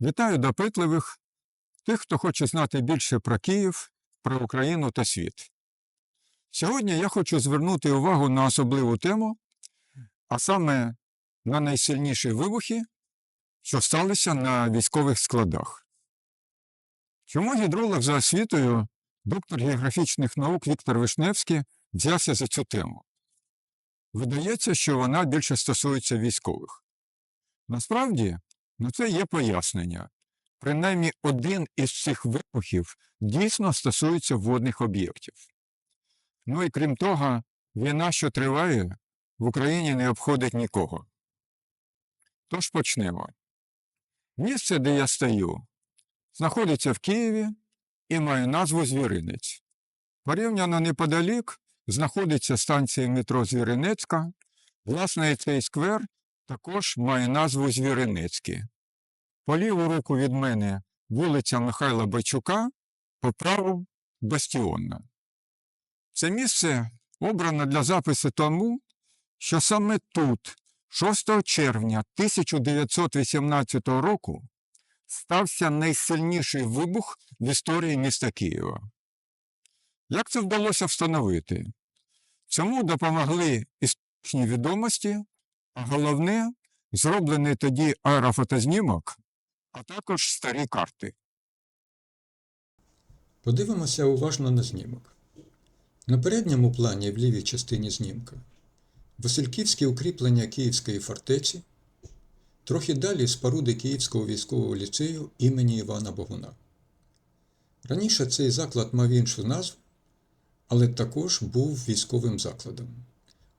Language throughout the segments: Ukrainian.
Вітаю допитливих, тих, хто хоче знати більше про Київ, про Україну та світ. Сьогодні я хочу звернути увагу на особливу тему, а саме на найсильніші вибухи, що сталися на військових складах. Чому гідролог за освітою, доктор географічних наук Віктор Вишневський взявся за цю тему? Видається, що вона більше стосується військових. Насправді, на це є пояснення. Принаймні один із цих вибухів дійсно стосується водних об'єктів. Ну і крім того, війна, що триває, в Україні не обходить нікого. Тож почнемо. Місце, де я стою, знаходиться в Києві і має назву Звіринець. Порівняно неподалік знаходиться станція метро Звіринецька. Власне, цей сквер також має назву Звіринецький. По ліву руку від мене вулиця Михайла Байчука, по праву Бастіонна. Це місце обрано для запису тому, що саме тут, 6 червня 1918 року, стався найсильніший вибух в історії міста Києва. Як це вдалося встановити? Цьому допомогли історичні відомості, головне зроблений тоді аерофотознімок, а також старі карти. Подивимося уважно на знімок. На передньому плані в лівій частині знімка Васильківські укріплення Київської фортеці, трохи далі споруди Київського військового ліцею імені Івана Богуна. Раніше цей заклад мав іншу назву, але також був військовим закладом.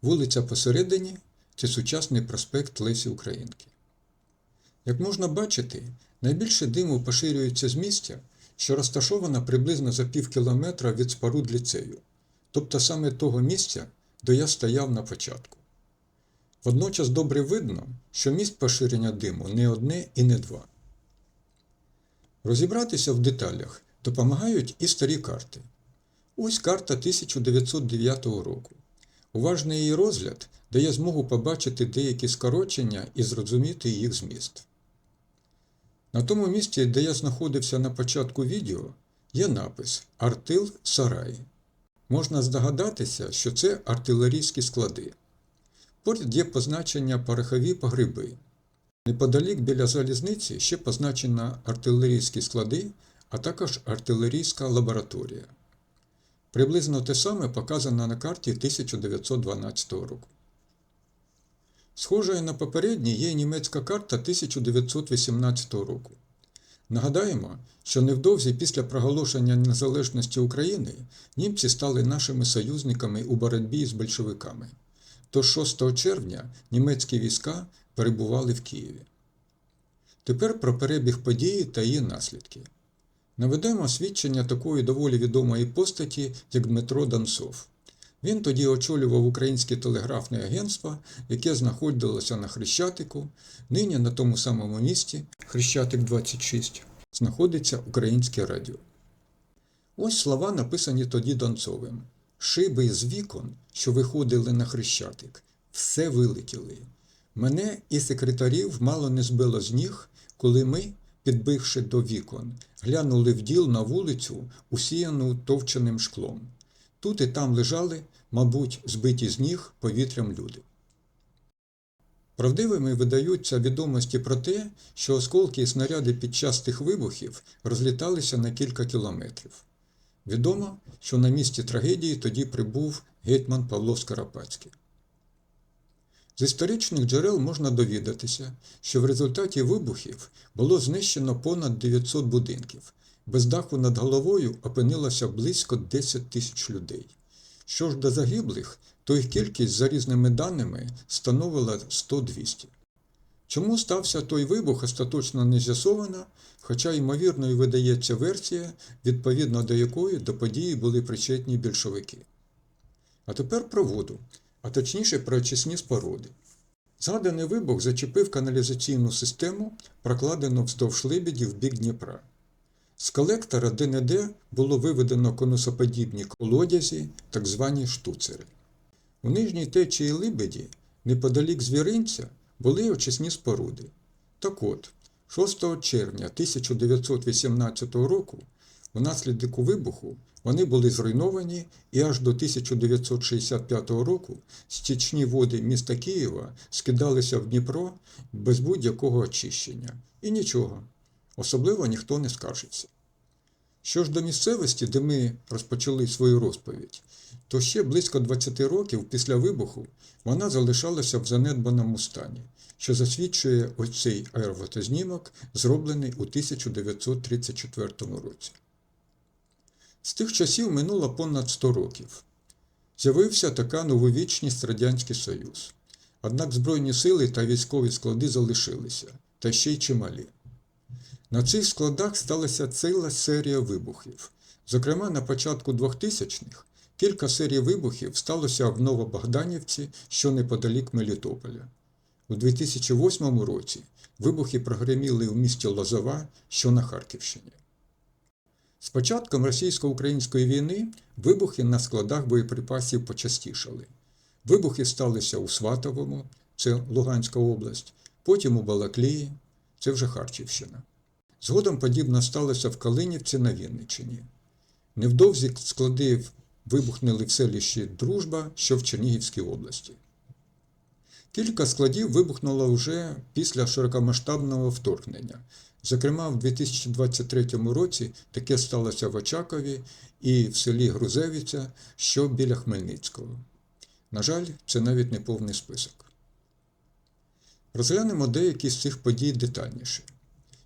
Вулиця посередині це сучасний проспект Лесі Українки. Як можна бачити, найбільше диму поширюється з місця, що розташована приблизно за пів кілометра від споруд ліцею, тобто саме того місця, де я стояв на початку. Водночас добре видно, що місць поширення диму не одне і не два. Розібратися в деталях допомагають і старі карти. Ось карта 1909 року. Уважний її розгляд дає змогу побачити деякі скорочення і зрозуміти їх зміст. На тому місці, де я знаходився на початку відео, є напис Артил Сарай. Можна здогадатися, що це артилерійські склади. Поряд є позначення порохові погреби. Неподалік біля залізниці ще позначено артилерійські склади, а також артилерійська лабораторія. Приблизно те саме показано на карті 1912 року. Схожою на попередній є німецька карта 1918 року. Нагадаємо, що невдовзі після проголошення незалежності України німці стали нашими союзниками у боротьбі з большевиками. Тож 6 червня німецькі війська перебували в Києві. Тепер про перебіг події та її наслідки. Наведемо свідчення такої доволі відомої постаті, як Дмитро Донцов. Він тоді очолював Українське телеграфне агентство, яке знаходилося на Хрещатику. Нині на тому самому місці, Хрещатик 26, знаходиться Українське радіо. Ось слова, написані тоді Донцовим. Шиби з вікон, що виходили на Хрещатик, все вилетіли. Мене і секретарів мало не збило з ніг, коли ми, підбивши до вікон, глянули в діл на вулицю, усіяну товченим шклом. Тут і там лежали, мабуть, збиті з ніг повітрям люди. Правдивими видаються відомості про те, що осколки і снаряди під час тих вибухів розліталися на кілька кілометрів. Відомо, що на місці трагедії тоді прибув гетьман Павло Скоропадський. З історичних джерел можна довідатися, що в результаті вибухів було знищено понад 900 будинків. Без даху над головою опинилося близько 10 тисяч людей. Що ж до загиблих, то їх кількість за різними даними становила 100-200. Чому стався той вибух, остаточно не з'ясовано, хоча ймовірною видається версія, відповідно до якої до події були причетні більшовики. А тепер про воду, а точніше про очисні споруди. Згаданий вибух зачепив каналізаційну систему, прокладену вздовж лебеді в бік Дніпра. З колектора де-не-де було виведено конусоподібні колодязі, так звані штуцери. У нижній течії Либеді, неподалік звіринця, були очисні споруди. Так от, 6 червня 1918 року внаслідок вибуху вони були зруйновані і аж до 1965 року стічні води міста Києва скидалися в Дніпро без будь-якого очищення. І нічого, особливо ніхто не скаржиться. Що ж до місцевості, де ми розпочали свою розповідь, то ще близько 20 років після вибуху вона залишалася в занедбаному стані, що засвідчує ось цей аерофотознімок, зроблений у 1934 році. З тих часів минуло понад 100 років. З'явився така нововічність Радянський Союз. Однак Збройні сили та військові склади залишилися, та ще й чималі. На цих складах сталася ціла серія вибухів. Зокрема, на початку 2000-х кілька серій вибухів сталося в Новобогданівці, що неподалік Мелітополя. У 2008 році вибухи прогреміли в місті Лозова, що на Харківщині. З початком російсько-української війни вибухи на складах боєприпасів почастішали. Вибухи сталися у Сватовому, це Луганська область, потім у Балаклії, це вже Харківщина. Згодом подібно сталося в Калинівці на Вінниччині. Невдовзі склади вибухнули в селищі Дружба, що в Чернігівській області. Кілька складів вибухнуло вже після широкомасштабного вторгнення. Зокрема, в 2023 році таке сталося в Очакові і в селі Грузевиця, що біля Хмельницького. На жаль, це навіть не повний список. Розглянемо деякі з цих подій детальніше.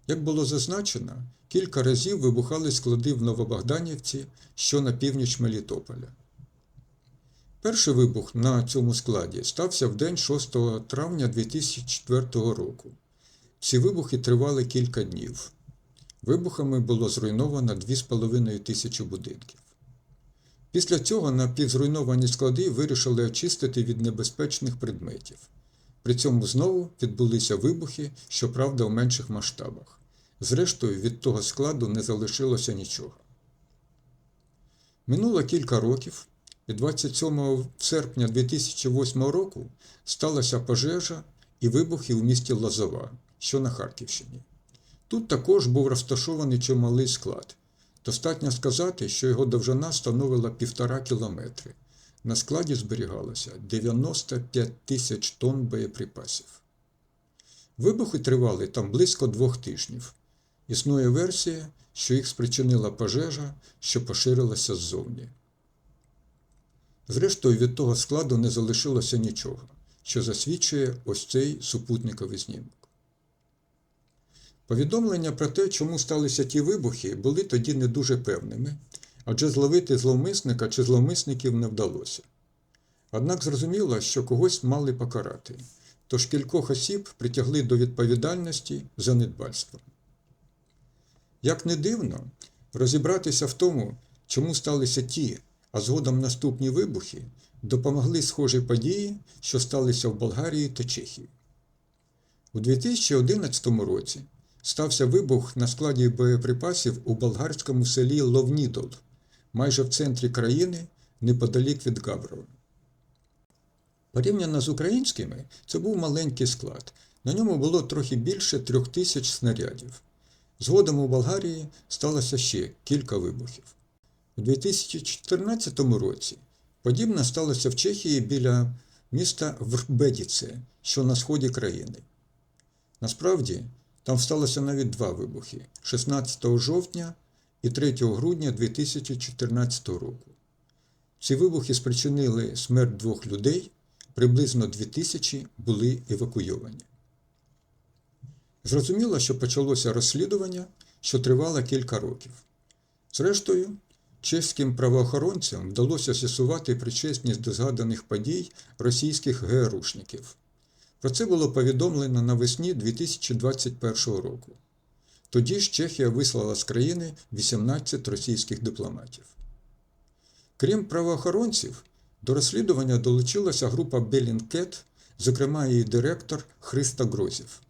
Як було зазначено, кілька разів вибухали склади в Новобогданівці, що на північ Мелітополя. Перший вибух на цьому складі стався в день 6 травня 2004 року. Ці вибухи тривали кілька днів. Вибухами було зруйновано 2,5 тисячі будинків. Після цього напівзруйновані склади вирішили очистити від небезпечних предметів. При цьому знову відбулися вибухи, щоправда, у менших масштабах. Зрештою, від того складу не залишилося нічого. Минуло кілька років, 27 серпня 2008 року сталася пожежа і вибухи у місті Лозова, що на Харківщині. Тут також був розташований чималий склад. Достатньо сказати, що його довжина становила півтора кілометри. На складі зберігалося 95 тисяч тонн боєприпасів. Вибухи тривали там близько двох тижнів. Існує версія, що їх спричинила пожежа, що поширилася ззовні. Зрештою, від того складу не залишилося нічого, що засвідчує ось цей супутниковий знімок. Повідомлення про те, чому сталися ті вибухи, були тоді не дуже певними, адже зловити зловмисника чи зловмисників не вдалося. Однак зрозуміло, що когось мали покарати, тож кількох осіб притягли до відповідальності за недбальство. Як не дивно, розібратися в тому, чому сталися ті, а згодом наступні вибухи, допомогли схожі події, що сталися в Болгарії та Чехії. У 2011 році стався вибух на складі боєприпасів у болгарському селі Ловнідол, майже в центрі країни, неподалік від Габрова. Порівняно з українськими, це був маленький склад. На ньому було трохи більше трьох тисяч снарядів. Згодом у Болгарії сталося ще кілька вибухів. У 2014 році подібне сталося в Чехії біля міста Врбедіце, що на сході країни. Насправді, там сталося навіть два вибухи 16 жовтня і 3 грудня 2014 року. Ці вибухи спричинили смерть двох людей, приблизно 2000 були евакуйовані. Зрозуміло, що почалося розслідування, що тривало кілька років. Зрештою, чеським правоохоронцям вдалося з'ясувати причесність до згаданих подій російських ГРУшників. Про це було повідомлено навесні 2021 року. Тоді ж Чехія вислала з країни 18 російських дипломатів. Крім правоохоронців, до розслідування долучилася група Белінкет, зокрема її директор Христа Грозів.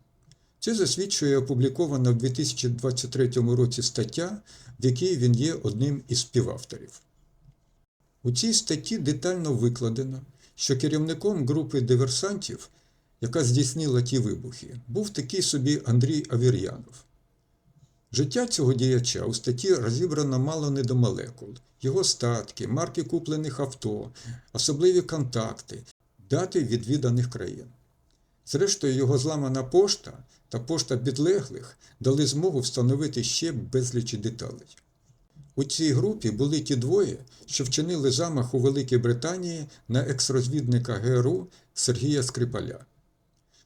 Це засвідчує опублікована в 2023 році стаття, в якій він є одним із співавторів. У цій статті детально викладено, що керівником групи диверсантів яка здійснила ті вибухи, був такий собі Андрій Авір'янов. Життя цього діяча у статті розібрано мало не до молекул. Його статки, марки куплених авто, особливі контакти, дати відвіданих країн. Зрештою, його зламана пошта та пошта підлеглих дали змогу встановити ще безлічі деталей. У цій групі були ті двоє, що вчинили замах у Великій Британії на екс-розвідника ГРУ Сергія Скрипаля.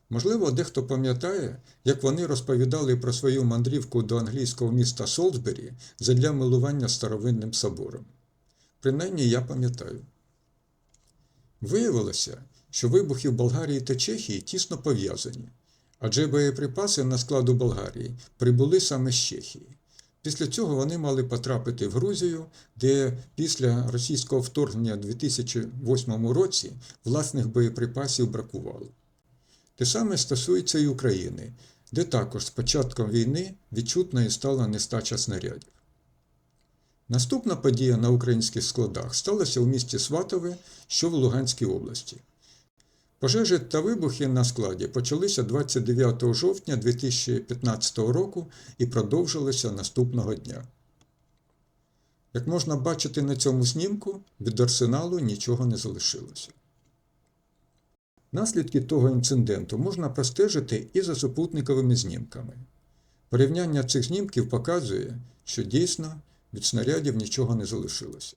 Можливо, дехто пам'ятає, як вони розповідали про свою мандрівку до англійського міста Солсбері задля милування старовинним собором. Принаймні я пам'ятаю. Виявилося, що вибухи в Болгарії та Чехії тісно пов'язані, адже боєприпаси на склад у Болгарії прибули саме з Чехії. Після цього вони мали потрапити в Грузію, де після російського вторгнення у 2008 році власних боєприпасів бракувало. Те саме стосується і України, де також з початком війни відчутною стала нестача снарядів. Наступна подія на українських складах сталася у місті Сватове, що в Луганській області. Пожежі та вибухи на складі почалися 29 жовтня 2015 року і продовжилися наступного дня. Як можна бачити на цьому знімку, від арсеналу нічого не залишилося. Наслідки того інциденту можна простежити і за супутниковими знімками. Порівняння цих знімків показує, що дійсно від снарядів нічого не залишилося.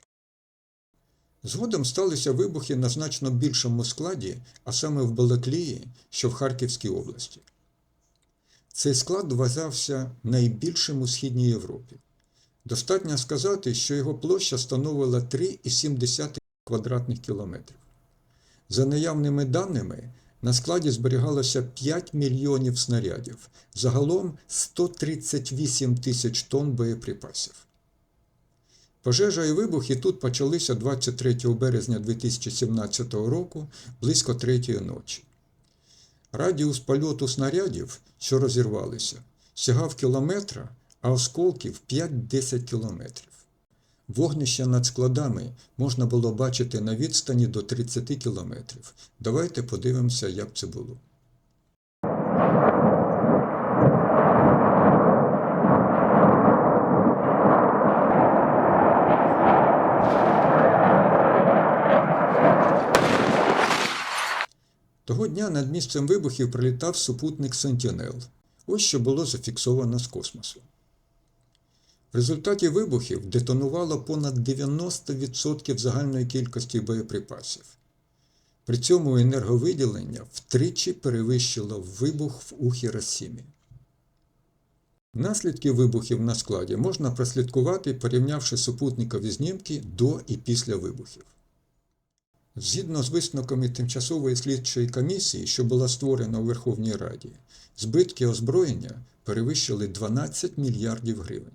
Згодом сталися вибухи на значно більшому складі, а саме в Балаклії, що в Харківській області. Цей склад вважався найбільшим у Східній Європі. Достатньо сказати, що його площа становила 3,7 квадратних кілометрів. За наявними даними, на складі зберігалося 5 мільйонів снарядів, загалом 138 тисяч тонн боєприпасів. Пожежа і вибухи тут почалися 23 березня 2017 року близько 3 ночі. Радіус польоту снарядів, що розірвалися, сягав кілометра, а осколків 5-10 кілометрів. Вогнище над складами можна було бачити на відстані до 30 кілометрів. Давайте подивимося, як це було. Того дня над місцем вибухів прилітав супутник Сентінел. Ось що було зафіксовано з космосу. В результаті вибухів детонувало понад 90% загальної кількості боєприпасів. При цьому енерговиділення втричі перевищило вибух в Ухіросімі. Наслідки вибухів на складі можна прослідкувати, порівнявши супутникові знімки до і після вибухів. Згідно з висновками Тимчасової слідчої комісії, що була створена у Верховній Раді, збитки озброєння перевищили 12 мільярдів гривень.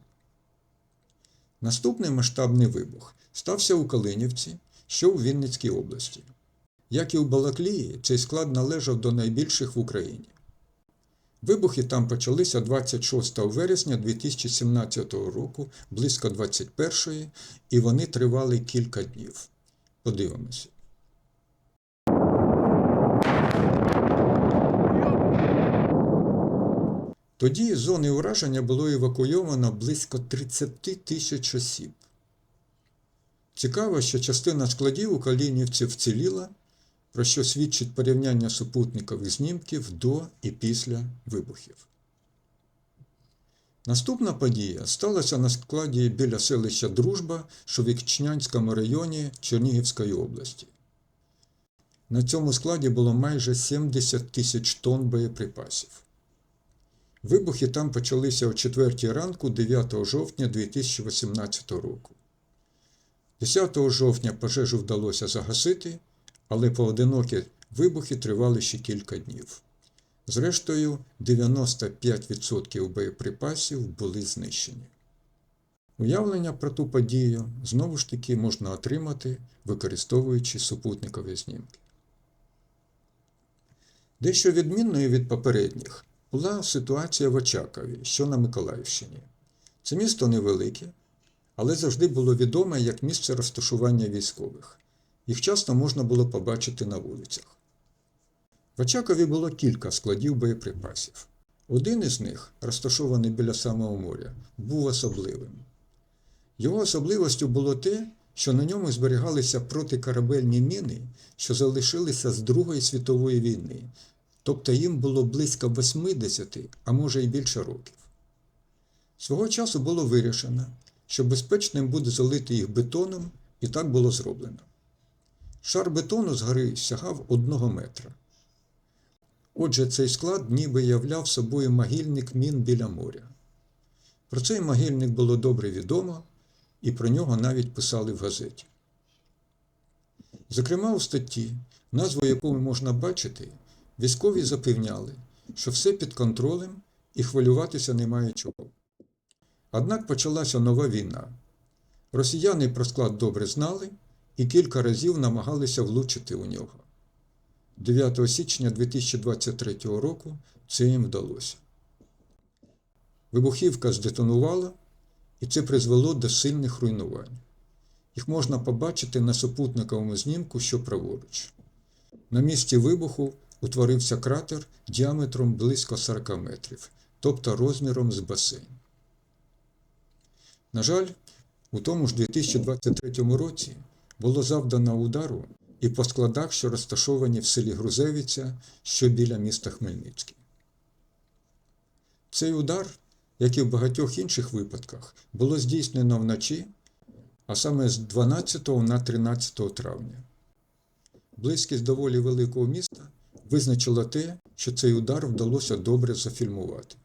Наступний масштабний вибух стався у Калинівці, що у Вінницькій області. Як і у Балаклії, цей склад належав до найбільших в Україні. Вибухи там почалися 26 вересня 2017 року, близько 21-ї, і вони тривали кілька днів. Подивимося. Тоді з зони ураження було евакуйовано близько 30 тисяч осіб. Цікаво, що частина складів у Калінівці вціліла, про що свідчить порівняння супутникових знімків до і після вибухів. Наступна подія сталася на складі біля селища Дружба, що в Ікчнянському районі Чернігівської області. На цьому складі було майже 70 тисяч тонн боєприпасів. Вибухи там почалися о 4 ранку 9 жовтня 2018 року. 10 жовтня пожежу вдалося загасити, але поодинокі вибухи тривали ще кілька днів. Зрештою, 95% боєприпасів були знищені. Уявлення про ту подію знову ж таки можна отримати, використовуючи супутникові знімки. Дещо відмінною від попередніх була ситуація в Очакові, що на Миколаївщині. Це місто невелике, але завжди було відоме як місце розташування військових. Їх часто можна було побачити на вулицях. В Очакові було кілька складів боєприпасів. Один із них, розташований біля самого моря, був особливим. Його особливостю було те, що на ньому зберігалися протикорабельні міни, що залишилися з Другої світової війни, тобто їм було близько 80, а може й більше років. Свого часу було вирішено, що безпечним буде залити їх бетоном, і так було зроблено. Шар бетону згори сягав одного метра. Отже, цей склад ніби являв собою могильник мін біля моря. Про цей могильник було добре відомо, і про нього навіть писали в газеті. Зокрема, у статті, назву якої можна бачити, військові запевняли, що все під контролем і хвилюватися немає чого. Однак почалася нова війна. Росіяни про склад добре знали і кілька разів намагалися влучити у нього. 9 січня 2023 року це їм вдалося. Вибухівка здетонувала, і це призвело до сильних руйнувань. Їх можна побачити на супутниковому знімку, що праворуч. На місці вибуху утворився кратер діаметром близько 40 метрів, тобто розміром з басейн. На жаль, у тому ж 2023 році було завдано удару і по складах, що розташовані в селі Грузевиця, що біля міста Хмельницький. Цей удар, як і в багатьох інших випадках, було здійснено вночі, а саме з 12 на 13 травня. Близькість доволі великого міста визначила те, що цей удар вдалося добре зафільмувати.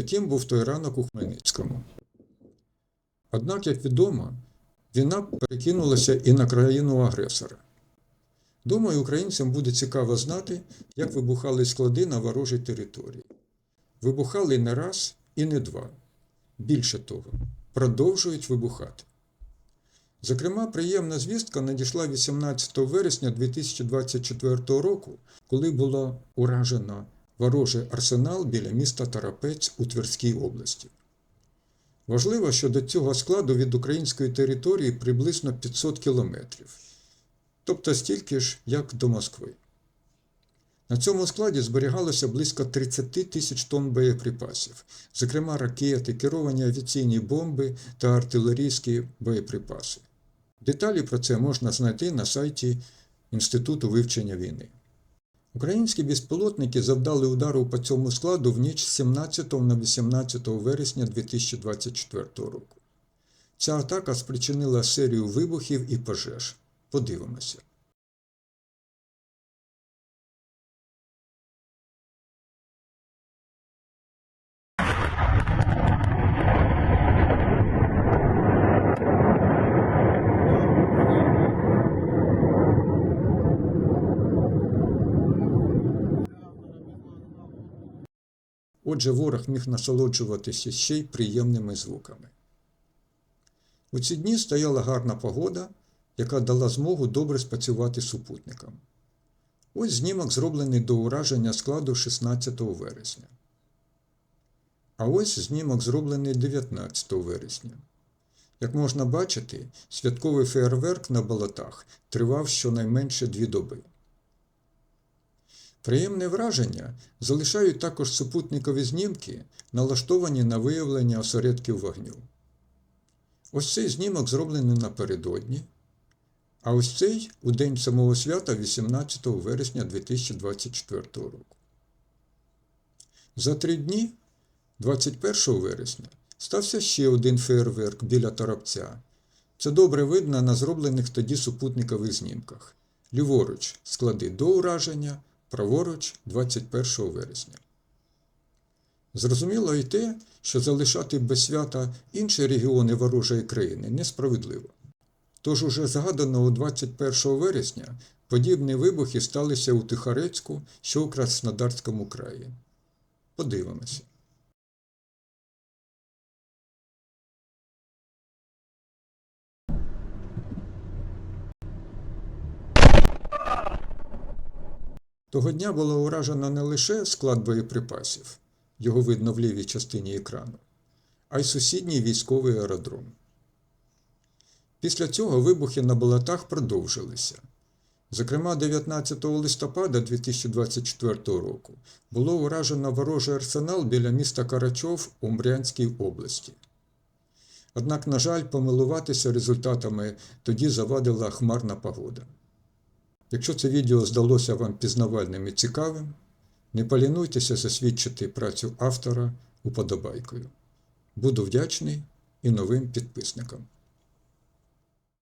Таким був той ранок у Хмельницькому. Однак, як відомо, війна перекинулася і на країну агресора. Думаю, українцям буде цікаво знати, як вибухали склади на ворожій території. Вибухали не раз і не два. Більше того, продовжують вибухати. Зокрема, приємна звістка надійшла 18 вересня 2024 року, коли було уражено ворожий арсенал біля міста Тарапець у Тверській області. Важливо, що до цього складу від української території приблизно 500 кілометрів, тобто стільки ж, як до Москви. На цьому складі зберігалося близько 30 тисяч тонн боєприпасів, зокрема ракети, керовані авіаційні бомби та артилерійські боєприпаси. Деталі про це можна знайти на сайті Інституту вивчення війни. Українські безпілотники завдали удару по цьому складу в ніч з 17 на 18 вересня 2024 року. Ця атака спричинила серію вибухів і пожеж. Подивимося. Отже, ворог міг насолоджуватися ще й приємними звуками. У ці дні стояла гарна погода, яка дала змогу добре спрацювати супутникам. Ось знімок зроблений до ураження складу 16 вересня. А ось знімок зроблений 19 вересня. Як можна бачити, святковий феєрверк на болотах тривав щонайменше дві доби. Приємне враження залишають також супутникові знімки, налаштовані на виявлення осередків вогню. Ось цей знімок зроблений напередодні, а ось цей у день самого свята 18 вересня 2024 року. За три дні, 21 вересня, стався ще один фейерверк біля Торопця. Це добре видно на зроблених тоді супутникових знімках. Ліворуч склади до ураження, праворуч 21 вересня. Зрозуміло і те, що залишати без свята інші регіони ворожої країни несправедливо. Тож уже згаданого 21 вересня подібні вибухи сталися у Тихарецьку, що у Краснодарському краї. Подивимося. Того дня було уражено не лише склад боєприпасів, його видно в лівій частині екрану, а й сусідній військовий аеродром. Після цього вибухи на болотах продовжилися. Зокрема, 19 листопада 2024 року було уражено ворожий арсенал біля міста Карачов у Мрянській області. Однак, на жаль, помилуватися результатами тоді завадила хмарна погода. Якщо це відео здалося вам пізнавальним і цікавим, не полінуйтеся засвідчити працю автора уподобайкою. Буду вдячний і новим підписникам.